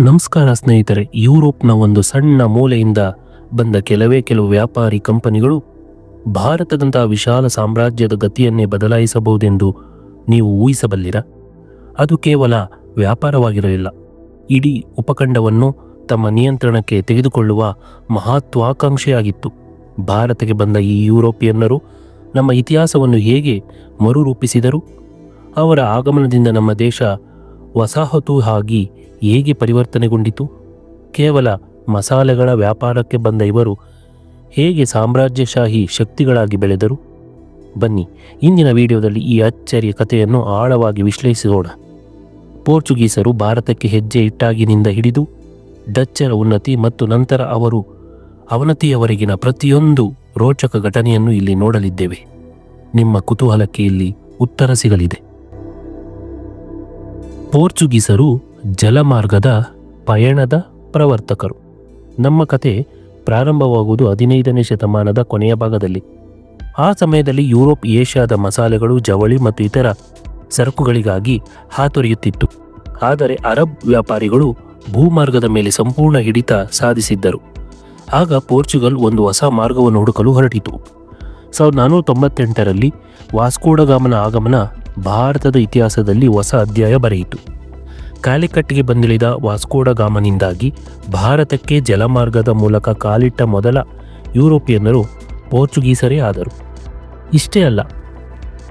ನಮಸ್ಕಾರ ಸ್ನೇಹಿತರೆ, ಯುರೋಪ್ನ ಒಂದು ಸಣ್ಣ ಮೂಲೆಯಿಂದ ಬಂದ ಕೆಲವೇ ಕೆಲವು ವ್ಯಾಪಾರಿ ಕಂಪನಿಗಳು ಭಾರತದಂತಹ ವಿಶಾಲ ಸಾಮ್ರಾಜ್ಯದ ಗತಿಯನ್ನೇ ಬದಲಾಯಿಸಬಹುದೆಂದು ನೀವು ಊಹಿಸಬಲ್ಲಿರ? ಅದು ಕೇವಲ ವ್ಯಾಪಾರವಾಗಿರಲಿಲ್ಲ. ಇಡೀ ಉಪಖಂಡವನ್ನು ತಮ್ಮ ನಿಯಂತ್ರಣಕ್ಕೆ ತೆಗೆದುಕೊಳ್ಳುವ ಮಹತ್ವಾಕಾಂಕ್ಷೆಯಾಗಿತ್ತು. ಭಾರತಕ್ಕೆ ಬಂದ ಈ ಯುರೋಪಿಯನ್ನರು ನಮ್ಮ ಇತಿಹಾಸವನ್ನು ಹೇಗೆ ಮರುರೂಪಿಸಿದರು? ಅವರ ಆಗಮನದಿಂದ ನಮ್ಮ ದೇಶ ವಸಾಹತು ಆಗಿ ಹೇಗೆ ಪರಿವರ್ತನೆಗೊಂಡಿತು? ಕೇವಲ ಮಸಾಲೆಗಳ ವ್ಯಾಪಾರಕ್ಕೆ ಬಂದ ಇವರು ಹೇಗೆ ಸಾಮ್ರಾಜ್ಯಶಾಹಿ ಶಕ್ತಿಗಳಾಗಿ ಬೆಳೆದರು? ಬನ್ನಿ, ಇಂದಿನ ವಿಡಿಯೋದಲ್ಲಿ ಈ ಅಚ್ಚರಿಯ ಕಥೆಯನ್ನು ಆಳವಾಗಿ ವಿಶ್ಲೇಷಿಸೋಣ. ಪೋರ್ಚುಗೀಸರು ಭಾರತಕ್ಕೆ ಹೆಜ್ಜೆ ಇಟ್ಟಾಗಿನಿಂದ ಹಿಡಿದು, ಡಚ್ಚರ ಉನ್ನತಿ ಮತ್ತು ನಂತರ ಅವರು ಅವನತಿಯವರೆಗಿನ ಪ್ರತಿಯೊಂದು ರೋಚಕ ಘಟನೆಯನ್ನು ಇಲ್ಲಿ ನೋಡಲಿದ್ದೇವೆ. ನಿಮ್ಮ ಕುತೂಹಲಕ್ಕೆ ಇಲ್ಲಿ ಉತ್ತರ ಸಿಗಲಿದೆ. ಪೋರ್ಚುಗೀಸರು ಜಲಮಾರ್ಗದ ಪಯಣದ ಪ್ರವರ್ತಕರು. ನಮ್ಮ ಕತೆ ಪ್ರಾರಂಭವಾಗುವುದು ಹದಿನೈದನೇ ಶತಮಾನದ ಕೊನೆಯ ಭಾಗದಲ್ಲಿ. ಆ ಸಮಯದಲ್ಲಿ ಯುರೋಪ್, ಏಷ್ಯಾದ ಮಸಾಲೆಗಳು, ಜವಳಿ ಮತ್ತು ಇತರ ಸರಕುಗಳಿಗಾಗಿ ಹಾತೊರೆಯುತ್ತಿತ್ತು. ಆದರೆ ಅರಬ್ ವ್ಯಾಪಾರಿಗಳು ಭೂಮಾರ್ಗದ ಮೇಲೆ ಸಂಪೂರ್ಣ ಹಿಡಿತ ಸಾಧಿಸಿದ್ದರು. ಆಗ ಪೋರ್ಚುಗಲ್ ಒಂದು ಹೊಸ ಮಾರ್ಗವನ್ನು ಹುಡುಕಲು ಹೊರಟಿತು. ಸಾವಿರದ ನಾನ್ನೂರ ತೊಂಬತ್ತೆಂಟರಲ್ಲಿ ವಾಸ್ಕೋಡಗಾಮನ ಆಗಮನ ಭಾರತದ ಇತಿಹಾಸದಲ್ಲಿ ಹೊಸ ಅಧ್ಯಾಯ ಬರೆಯಿತು. ಕಾಲಿಕಟ್ಟಿಗೆ ಬಂದಿಳಿದ ವಾಸ್ಕೋಡಗಾಮನಿಂದಾಗಿ ಭಾರತಕ್ಕೆ ಜಲಮಾರ್ಗದ ಮೂಲಕ ಕಾಲಿಟ್ಟ ಮೊದಲ ಯುರೋಪಿಯನ್ನರು ಪೋರ್ಚುಗೀಸರೇ ಆದರು. ಇಷ್ಟೇ ಅಲ್ಲ,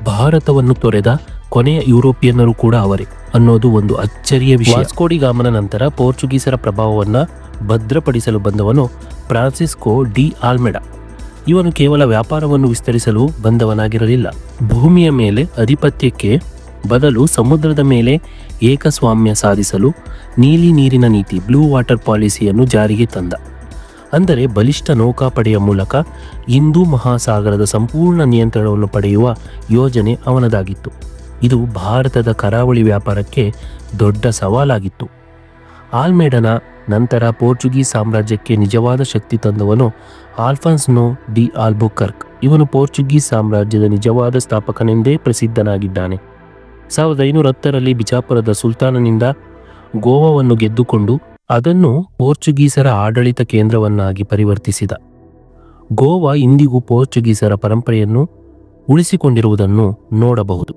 ಭಾರತವನ್ನು ತೊರೆದ ಕೊನೆಯ ಯುರೋಪಿಯನ್ನರು ಕೂಡ ಅವರೇ ಅನ್ನೋದು ಒಂದು ಅಚ್ಚರಿಯ ವಿಷಯ. ವಾಸ್ಕೋಡಿಗಾಮನ ನಂತರ ಪೋರ್ಚುಗೀಸರ ಪ್ರಭಾವವನ್ನು ಭದ್ರಪಡಿಸಲು ಬಂದವನು ಫ್ರಾನ್ಸಿಸ್ಕೋ ಡಿ ಆಲ್ಮೆಡಾ. ಇವನು ಕೇವಲ ವ್ಯಾಪಾರವನ್ನು ವಿಸ್ತರಿಸಲು ಬಂದವನಾಗಿರಲಿಲ್ಲ. ಭೂಮಿಯ ಮೇಲೆ ಅಧಿಪತ್ಯಕ್ಕೆ ಬದಲು ಸಮುದ್ರದ ಮೇಲೆ ಏಕಸ್ವಾಮ್ಯ ಸಾಧಿಸಲು ನೀಲಿ ನೀರಿನ ನೀತಿ ಬ್ಲೂ ವಾಟರ್ ಪಾಲಿಸಿಯನ್ನು ಜಾರಿಗೆ ತಂದ. ಅಂದರೆ ಬಲಿಷ್ಠ ನೌಕಾಪಡೆಯ ಮೂಲಕ ಹಿಂದೂ ಮಹಾಸಾಗರದ ಸಂಪೂರ್ಣ ನಿಯಂತ್ರಣವನ್ನು ಪಡೆಯುವ ಯೋಜನೆ ಅವನದಾಗಿತ್ತು. ಇದು ಭಾರತದ ಕರಾವಳಿ ವ್ಯಾಪಾರಕ್ಕೆ ದೊಡ್ಡ ಸವಾಲಾಗಿತ್ತು. ಆಲ್ಮೇಡನ ನಂತರ ಪೋರ್ಚುಗೀಸ್ ಸಾಮ್ರಾಜ್ಯಕ್ಕೆ ನಿಜವಾದ ಶಕ್ತಿ ತಂದವನು ಆಲ್ಫಾನ್ಸ್ನೋ ಡಿ ಆಲ್ಬುಕರ್ಕ್. ಇವನು ಪೋರ್ಚುಗೀಸ್ ಸಾಮ್ರಾಜ್ಯದ ನಿಜವಾದ ಸ್ಥಾಪಕನೆಂದೇ ಪ್ರಸಿದ್ಧನಾಗಿದ್ದಾನೆ. ಸಾವಿರದ ಐನೂರ ಹತ್ತರಲ್ಲಿ ಬಿಜಾಪುರದ ಸುಲ್ತಾನನಿಂದ ಗೋವಾವನ್ನು ಗೆದ್ದುಕೊಂಡು ಅದನ್ನು ಪೋರ್ಚುಗೀಸರ ಆಡಳಿತ ಕೇಂದ್ರವನ್ನಾಗಿ ಪರಿವರ್ತಿಸಿದ. ಗೋವಾ ಇಂದಿಗೂ ಪೋರ್ಚುಗೀಸರ ಪರಂಪರೆಯನ್ನು ಉಳಿಸಿಕೊಂಡಿರುವುದನ್ನು ನೋಡಬಹುದು.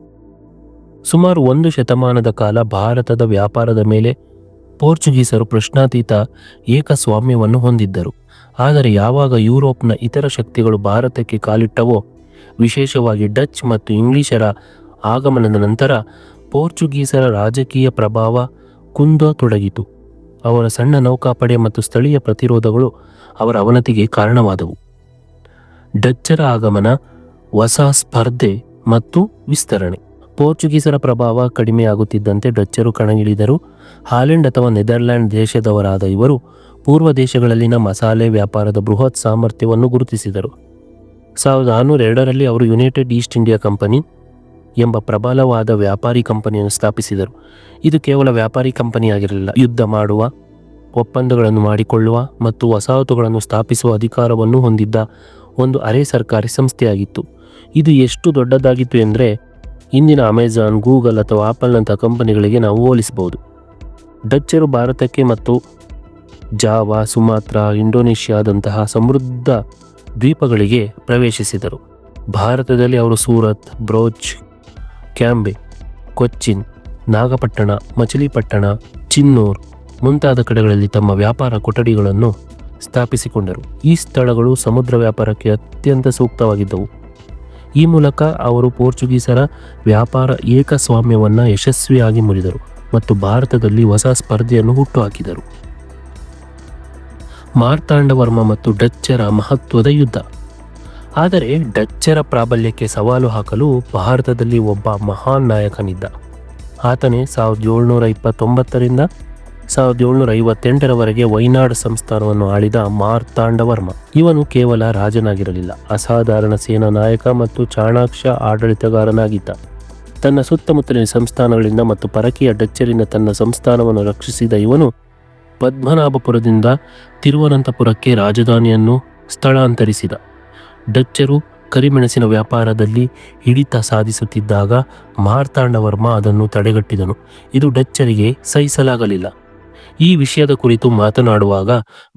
ಸುಮಾರು ಒಂದು ಶತಮಾನದ ಕಾಲ ಭಾರತದ ವ್ಯಾಪಾರದ ಮೇಲೆ ಪೋರ್ಚುಗೀಸರು ಪ್ರಶ್ನಾತೀತ ಏಕಸ್ವಾಮ್ಯವನ್ನು ಹೊಂದಿದ್ದರು. ಆದರೆ ಯಾವಾಗ ಯುರೋಪ್ನ ಇತರ ಶಕ್ತಿಗಳು ಭಾರತಕ್ಕೆ ಕಾಲಿಟ್ಟವೋ, ವಿಶೇಷವಾಗಿ ಡಚ್ ಮತ್ತು ಇಂಗ್ಲಿಷರ ಆಗಮನದ ನಂತರ ಪೋರ್ಚುಗೀಸರ ರಾಜಕೀಯ ಪ್ರಭಾವ ಕುಂದ ತೊಡಗಿತು. ಅವರ ಸಣ್ಣ ನೌಕಾಪಡೆ ಮತ್ತು ಸ್ಥಳೀಯ ಪ್ರತಿರೋಧಗಳು ಅವರ ಅವನತಿಗೆ ಕಾರಣವಾದವು. ಡಚ್ಚರ ಆಗಮನ ಹೊಸ ಸ್ಪರ್ಧೆ ಮತ್ತು ವಿಸ್ತರಣೆ. ಪೋರ್ಚುಗೀಸರ ಪ್ರಭಾವ ಕಡಿಮೆಯಾಗುತ್ತಿದ್ದಂತೆ ಡಚ್ಚರು ಕಣಗಿಳಿದರು. ಹಾಲೆಂಡ್ ಅಥವಾ ನೆದರ್ಲ್ಯಾಂಡ್ ದೇಶದವರಾದ ಇವರು ಪೂರ್ವ ದೇಶಗಳಲ್ಲಿನ ಮಸಾಲೆ ವ್ಯಾಪಾರದ ಬೃಹತ್ ಸಾಮರ್ಥ್ಯವನ್ನು ಗುರುತಿಸಿದರು. ಸಾವಿರದ ಆರುನೂರ ಎರಡರಲ್ಲಿ ಅವರು ಯುನೈಟೆಡ್ ಈಸ್ಟ್ ಇಂಡಿಯಾ ಕಂಪನಿ ಎಂಬ ಪ್ರಬಲವಾದ ವ್ಯಾಪಾರಿ ಕಂಪನಿಯನ್ನು ಸ್ಥಾಪಿಸಿದರು. ಇದು ಕೇವಲ ವ್ಯಾಪಾರಿ ಕಂಪನಿಯಾಗಿರಲಿಲ್ಲ. ಯುದ್ಧ ಮಾಡುವ, ಒಪ್ಪಂದಗಳನ್ನು ಮಾಡಿಕೊಳ್ಳುವ ಮತ್ತು ವಸಾಹತುಗಳನ್ನು ಸ್ಥಾಪಿಸುವ ಅಧಿಕಾರವನ್ನು ಹೊಂದಿದ್ದ ಒಂದು ಅರೆ ಸರ್ಕಾರಿ ಸಂಸ್ಥೆಯಾಗಿತ್ತು. ಇದು ಎಷ್ಟು ದೊಡ್ಡದಾಗಿತ್ತು ಎಂದರೆ, ಇಂದಿನ ಅಮೆಜಾನ್, ಗೂಗಲ್ ಅಥವಾ ಆಪಲ್ನಂಥ ಕಂಪನಿಗಳಿಗೆ ನಾವು ಹೋಲಿಸಬಹುದು. ಡಚ್ಚರು ಭಾರತಕ್ಕೆ ಮತ್ತು ಜಾವಾ, ಸುಮಾತ್ರಾ, ಇಂಡೋನೇಷ್ಯಾದಂತಹ ಸಮೃದ್ಧ ದ್ವೀಪಗಳಿಗೆ ಪ್ರವೇಶಿಸಿದರು. ಭಾರತದಲ್ಲಿ ಅವರು ಸೂರತ್, ಬ್ರೋಚ್ ಕ್ಯಾಂಬೆ, ಕೊಚ್ಚಿನ್, ನಾಗಪಟ್ಟಣ, ಮಚಿಲಿಪಟ್ಟಣ, ಚಿನ್ನೂರ್ ಮುಂತಾದ ಕಡೆಗಳಲ್ಲಿ ತಮ್ಮ ವ್ಯಾಪಾರ ಕೊಠಡಿಗಳನ್ನು ಸ್ಥಾಪಿಸಿಕೊಂಡರು. ಈ ಸ್ಥಳಗಳು ಸಮುದ್ರ ವ್ಯಾಪಾರಕ್ಕೆ ಅತ್ಯಂತ ಸೂಕ್ತವಾಗಿದ್ದವು. ಈ ಮೂಲಕ ಅವರು ಪೋರ್ಚುಗೀಸರ ವ್ಯಾಪಾರ ಏಕಸ್ವಾಮ್ಯವನ್ನು ಯಶಸ್ವಿಯಾಗಿ ಮುರಿದರು ಮತ್ತು ಭಾರತದಲ್ಲಿ ಹೊಸ ಸ್ಪರ್ಧೆಯನ್ನು ಹುಟ್ಟುಹಾಕಿದರು. ಮಾರ್ತಾಂಡವರ್ಮ ಮತ್ತು ಡಚ್ಚರ ಮಹತ್ವದ ಯುದ್ಧ. ಆದರೆ ಡಚ್ಚರ ಪ್ರಾಬಲ್ಯಕ್ಕೆ ಸವಾಲು ಹಾಕಲು ಭಾರತದಲ್ಲಿ ಒಬ್ಬ ಮಹಾನ್ ನಾಯಕನಿದ್ದ. ಆತನೇ ಸಾವಿರದ ಏಳ್ನೂರ ಇಪ್ಪತ್ತೊಂಬತ್ತರಿಂದ ಸಾವಿರದ ಏಳ್ನೂರ ಐವತ್ತೆಂಟರವರೆಗೆ ವೈನಾಡ್ ಸಂಸ್ಥಾನವನ್ನು ಆಳಿದ ಮಾರ್ತಾಂಡವರ್ಮ ಇವನು ಕೇವಲ ರಾಜನಾಗಿರಲಿಲ್ಲ, ಅಸಾಧಾರಣ ಸೇನಾ ನಾಯಕ ಮತ್ತು ಚಾಣಾಕ್ಷ ಆಡಳಿತಗಾರನಾಗಿದ್ದ. ತನ್ನ ಸುತ್ತಮುತ್ತಲಿನ ಸಂಸ್ಥಾನಗಳಿಂದ ಮತ್ತು ಪರಕೀಯ ಡಚ್ಚರಿಂದ ತನ್ನ ಸಂಸ್ಥಾನವನ್ನು ರಕ್ಷಿಸಿದ ಇವನು ಪದ್ಮನಾಭಪುರದಿಂದ ತಿರುವನಂತಪುರಕ್ಕೆ ರಾಜಧಾನಿಯನ್ನು ಸ್ಥಳಾಂತರಿಸಿದ. ಡಚ್ಚರು ಕರಿಮೆಣಸಿನ ವ್ಯಾಪಾರದಲ್ಲಿ ಹಿಡಿತ ಸಾಧಿಸುತ್ತಿದ್ದಾಗ ಮಾರ್ತಾಂಡವರ್ಮ ಅದನ್ನು ತಡೆಗಟ್ಟಿದನು. ಇದು ಡಚ್ಚರಿಗೆ ಸಹಿಸಲಾಗಲಿಲ್ಲ. ಈ ವಿಷಯದ ಕುರಿತು ಮಾತನಾಡುವಾಗ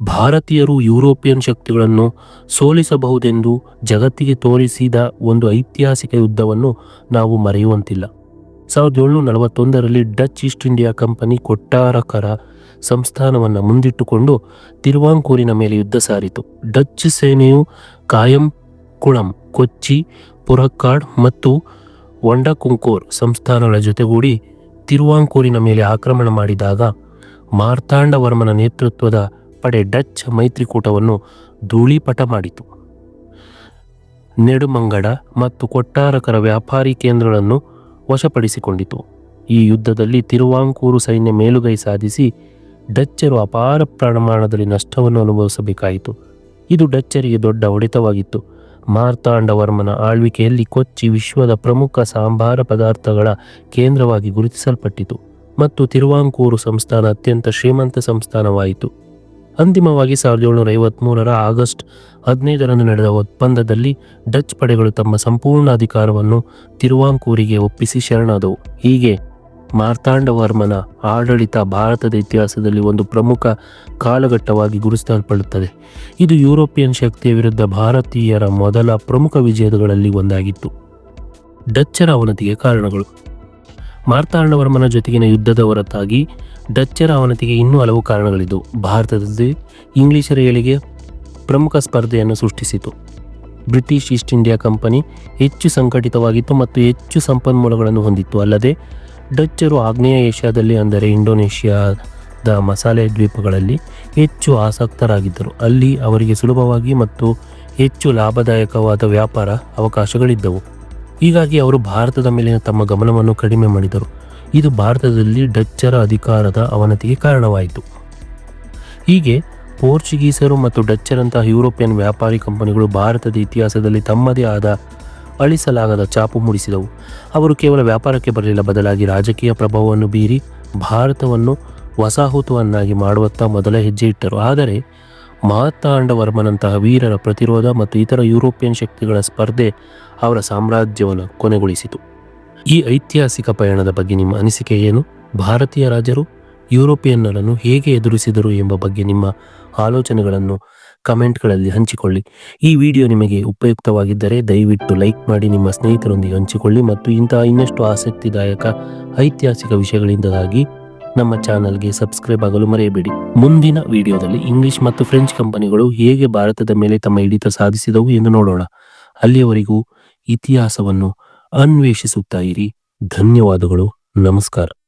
ಭಾರತೀಯರು ಯುರೋಪಿಯನ್ ಶಕ್ತಿಗಳನ್ನು ಸೋಲಿಸಬಹುದೆಂದು ಜಗತ್ತಿಗೆ ತೋರಿಸಿದ ಒಂದು ಐತಿಹಾಸಿಕ ಯುದ್ಧವನ್ನು ನಾವು ಮರೆಯುವಂತಿಲ್ಲ. ಸಾವಿರದ ಏಳ್ನೂರ ನಲವತ್ತೊಂದರಲ್ಲಿ Dutch East India company Kottarakkara ಸಂಸ್ಥಾನವನ್ನು ಮುಂದಿಟ್ಟುಕೊಂಡು ತಿರುವಾಂಕೂರಿನ ಮೇಲೆ ಯುದ್ಧ ಸಾರಿತು. ಡಚ್ ಸೇನೆಯು ಕಾಯಂ ಕುಳಂ ಕೊಚ್ಚಿ, ಪುರಕ್ಕಾಡ್ ಮತ್ತು ವಂಡಕುಂಕೋರ್ ಸಂಸ್ಥಾನಗಳ ಜೊತೆಗೂಡಿ ತಿರುವಾಂಕೂರಿನ ಮೇಲೆ ಆಕ್ರಮಣ ಮಾಡಿದಾಗ ಮಾರ್ತಾಂಡವರ್ಮನ ನೇತೃತ್ವದ ಪಡೆ ಡಚ್ ಮೈತ್ರಿಕೂಟವನ್ನು ಧೂಳಿಪಟ ಮಾಡಿತು. ನೆಡುಮಂಗಡ ಮತ್ತು ಕೊಟ್ಟಾರಕರ ವ್ಯಾಪಾರಿ ಕೇಂದ್ರಗಳನ್ನು ವಶಪಡಿಸಿಕೊಂಡಿತು. ಈ ಯುದ್ಧದಲ್ಲಿ ತಿರುವಾಂಕೂರು ಸೈನ್ಯ ಮೇಲುಗೈ ಸಾಧಿಸಿ ಡಚ್ಚರು ಅಪಾರ ಪ್ರಮಾಣದಲ್ಲಿ ನಷ್ಟವನ್ನು ಅನುಭವಿಸಬೇಕಾಯಿತು. ಇದು ಡಚ್ಚರಿಗೆ ದೊಡ್ಡ ಹೊಡೆತವಾಗಿತ್ತು. ಮಾರ್ತಾಂಡವರ್ಮನ ಆಳ್ವಿಕೆಯಲ್ಲಿ ಕೊಚ್ಚಿ ವಿಶ್ವದ ಪ್ರಮುಖ ಸಾಂಬಾರ ಪದಾರ್ಥಗಳ ಕೇಂದ್ರವಾಗಿ ಗುರುತಿಸಲ್ಪಟ್ಟಿತು ಮತ್ತು ತಿರುವಾಂಕೂರು ಸಂಸ್ಥಾನ ಅತ್ಯಂತ ಶ್ರೀಮಂತ ಸಂಸ್ಥಾನವಾಯಿತು. ಅಂತಿಮವಾಗಿ ಸಾವಿರದ ಏಳುನೂರ ಐವತ್ಮೂರರ ಆಗಸ್ಟ್ ಹದಿನೈದರಂದು ನಡೆದ ಒಪ್ಪಂದದಲ್ಲಿ ಡಚ್ ಪಡೆಗಳು ತಮ್ಮ ಸಂಪೂರ್ಣ ಅಧಿಕಾರವನ್ನು ತಿರುವಾಂಕೂರಿಗೆ ಒಪ್ಪಿಸಿ ಶರಣಾದವು. ಹೀಗೆ ಮಾರ್ತಾಂಡವರ್ಮನ ಆಡಳಿತ ಭಾರತದ ಇತಿಹಾಸದಲ್ಲಿ ಒಂದು ಪ್ರಮುಖ ಕಾಲಘಟ್ಟವಾಗಿ ಗುರುತಿಸಲ್ಪಡುತ್ತದೆ. ಇದು ಯುರೋಪಿಯನ್ ಶಕ್ತಿಯ ವಿರುದ್ಧ ಭಾರತೀಯರ ಮೊದಲ ಪ್ರಮುಖ ವಿಜಯಗಳಲ್ಲಿ ಒಂದಾಗಿತ್ತು. ಡಚ್ಚರ ಅವನತಿಗೆ ಕಾರಣಗಳು. ಮಾರ್ತಾಂಡವರ್ಮನ ಜೊತೆಗಿನ ಯುದ್ಧದ ಹೊರತಾಗಿ ಡಚ್ಚರ ಅವನತಿಗೆ ಇನ್ನೂ ಹಲವು ಕಾರಣಗಳಿದ್ದವು. ಭಾರತದಲ್ಲಿ ಇಂಗ್ಲಿಷರ ಏಳಿಗೆ ಪ್ರಮುಖ ಸ್ಪರ್ಧೆಯನ್ನು ಸೃಷ್ಟಿಸಿತು. ಬ್ರಿಟಿಷ್ ಈಸ್ಟ್ ಇಂಡಿಯಾ ಕಂಪನಿ ಹೆಚ್ಚು ಸಂಘಟಿತವಾಗಿತ್ತು ಮತ್ತು ಹೆಚ್ಚು ಸಂಪನ್ಮೂಲಗಳನ್ನು ಹೊಂದಿತ್ತು. ಅಲ್ಲದೆ ಡಚ್ಚರು ಆಗ್ನೇಯ ಏಷ್ಯಾದಲ್ಲಿ, ಅಂದರೆ ಇಂಡೋನೇಷ್ಯಾದ ಮಸಾಲೆ ದ್ವೀಪಗಳಲ್ಲಿ ಹೆಚ್ಚು ಆಸಕ್ತರಾಗಿದ್ದರು. ಅಲ್ಲಿ ಅವರಿಗೆ ಸುಲಭವಾಗಿ ಮತ್ತು ಹೆಚ್ಚು ಲಾಭದಾಯಕವಾದ ವ್ಯಾಪಾರ ಅವಕಾಶಗಳಿದ್ದವು. ಹೀಗಾಗಿ ಅವರು ಭಾರತದ ಮೇಲಿನ ತಮ್ಮ ಗಮನವನ್ನು ಕಡಿಮೆ ಮಾಡಿದರು. ಇದು ಭಾರತದಲ್ಲಿ ಡಚ್ಚರ ಅಧಿಕಾರದ ಅವನತಿಗೆ ಕಾರಣವಾಯಿತು. ಹೀಗೆ ಪೋರ್ಚುಗೀಸರು ಮತ್ತು ಡಚ್ಚರಂತಹ ಯುರೋಪಿಯನ್ ವ್ಯಾಪಾರಿ ಕಂಪನಿಗಳು ಭಾರತದ ಇತಿಹಾಸದಲ್ಲಿ ತಮ್ಮದೇ ಆದ ಅಳಿಸಲಾಗದ ಚಾಪು ಮೂಡಿಸಿದವು. ಅವರು ಕೇವಲ ವ್ಯಾಪಾರಕ್ಕೆ ಬರಲಿಲ್ಲ, ಬದಲಾಗಿ ರಾಜಕೀಯ ಪ್ರಭಾವವನ್ನು ಬೀರಿ ಭಾರತವನ್ನು ವಸಾಹತುವನ್ನಾಗಿ ಮಾಡುವತ್ತ ಮೊದಲ ಹೆಜ್ಜೆ ಇಟ್ಟರು. ಆದರೆ ಮಹತ್ತಾಂಡವರ್ಮನಂತಹ ವೀರರ ಪ್ರತಿರೋಧ ಮತ್ತು ಇತರ ಯುರೋಪಿಯನ್ ಶಕ್ತಿಗಳ ಸ್ಪರ್ಧೆ ಅವರ ಸಾಮ್ರಾಜ್ಯವನ್ನು ಕೊನೆಗೊಳಿಸಿತು. ಈ ಐತಿಹಾಸಿಕ ಪಯಣದ ಬಗ್ಗೆ ನಿಮ್ಮ ಅನಿಸಿಕೆ ಏನು? ಭಾರತೀಯ ರಾಜರು ಯುರೋಪಿಯನ್ನರನ್ನು ಹೇಗೆ ಎದುರಿಸಿದರು ಎಂಬ ಬಗ್ಗೆ ನಿಮ್ಮ ಆಲೋಚನೆಗಳನ್ನು ಕಮೆಂಟ್ಗಳಲ್ಲಿ ಹಂಚಿಕೊಳ್ಳಿ. ಈ ವಿಡಿಯೋ ನಿಮಗೆ ಉಪಯುಕ್ತವಾಗಿದ್ದರೆ ದಯವಿಟ್ಟು ಲೈಕ್ ಮಾಡಿ, ನಿಮ್ಮ ಸ್ನೇಹಿತರೊಂದಿಗೆ ಹಂಚಿಕೊಳ್ಳಿ ಮತ್ತು ಇಂತಹ ಇನ್ನಷ್ಟು ಆಸಕ್ತಿದಾಯಕ ಐತಿಹಾಸಿಕ ವಿಷಯಗಳಿಂದಾಗಿ ನಮ್ಮ ಚಾನಲ್ಗೆ ಸಬ್ಸ್ಕ್ರೈಬ್ ಆಗಲು ಮರೆಯಬೇಡಿ. ಮುಂದಿನ ವಿಡಿಯೋದಲ್ಲಿ ಇಂಗ್ಲಿಷ್ ಮತ್ತು ಫ್ರೆಂಚ್ ಕಂಪನಿಗಳು ಹೇಗೆ ಭಾರತದ ಮೇಲೆ ತಮ್ಮ ಹಿಡಿತ ಸಾಧಿಸಿದವು ಎಂದು ನೋಡೋಣ. ಅಲ್ಲಿಯವರೆಗೂ ಇತಿಹಾಸವನ್ನು ಅನ್ವೇಷಿಸುತ್ತಾ ಇರಿ. ಧನ್ಯವಾದಗಳು. ನಮಸ್ಕಾರ.